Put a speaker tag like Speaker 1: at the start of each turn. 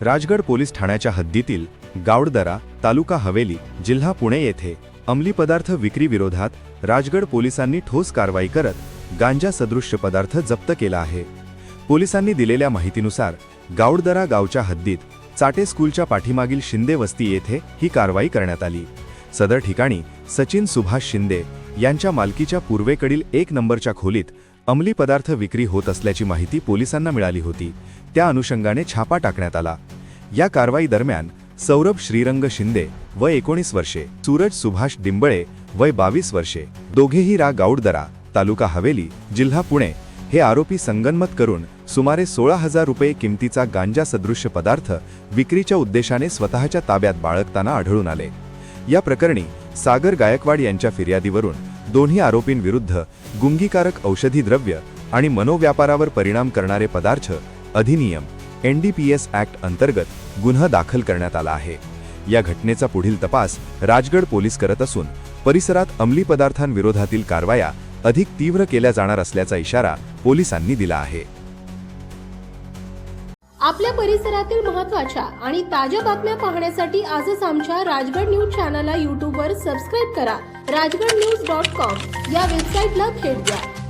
Speaker 1: Rajgad police ठाण्याच्या हद्दीतील गावडदरा तालुका हवेली जिल्हा पुणे येथे अंमली पदार्थ विक्रीविरोधात राजगड पोलिसांनी ठोस कारवाई करत गांजा सदृश्य पदार्थ जप्त केला आहे. पोलिसांनी दिलेल्या माहितीनुसार गावडदरा गावच्या हद्दीत चाटे स्कूलच्या पाठीमागील शिंदे वस्ती येथे ही कारवाई करण्यात आली. सदर ठिकाणी सचिन सुभाष शिंदे यांच्या मालकीच्या पूर्वेकडील एक नंबरच्या खोलीत अंमली पदार्थ विक्री होत असल्याची माहिती पोलिसांना मिळाली होती. त्या अनुषंगाने छापा टाकण्यात आला. या कारवाई दरम्यान सौरभ श्रीरंग शिंदे वय एकोणीस वर्षे सूरज सुभाष डिंबळे वय बावीस वर्षे दोघेही रा गाऊडदरा तालुका हवेली जिल्हा पुणे हे आरोपी संगनमत करून सुमारे सोळा हजार रुपये किमतीचा गांजा सदृश्य पदार्थ विक्रीच्या उद्देशाने स्वतःच्या ताब्यात बाळगताना आढळून आले. या प्रकरणी सागर गायकवाड यांच्या फिर्यादीवरून दोन्ही आरोपींविरुद्ध गुंगीकारक औषधी द्रव्य आणि मनोव्यापारावर परिणाम करणारे पदार्थ अधिनियम एनडीपीएस ऍक्ट अंतर्गत गुन्हा दाखल करण्यात आला आहे. या घटनेचा पुढील तपास राजगड पोलीस करत असून परिसरात अंमली पदार्थांविरोधातील कारवाया अधिक तीव्र केल्या जाणार असल्याचा इशारा पोलिसांनी दिला आहे.
Speaker 2: आपल्या परिसरातील महत्त्वाच्या आणि ताज्या बातम्या पाहण्यासाठी आजच आमच्या राजगड न्यूज चॅनलला यूट्यूबवर सबस्क्राईब करा. राजगड न्यूज डॉट कॉम या वेबसाईटला भेट द्या.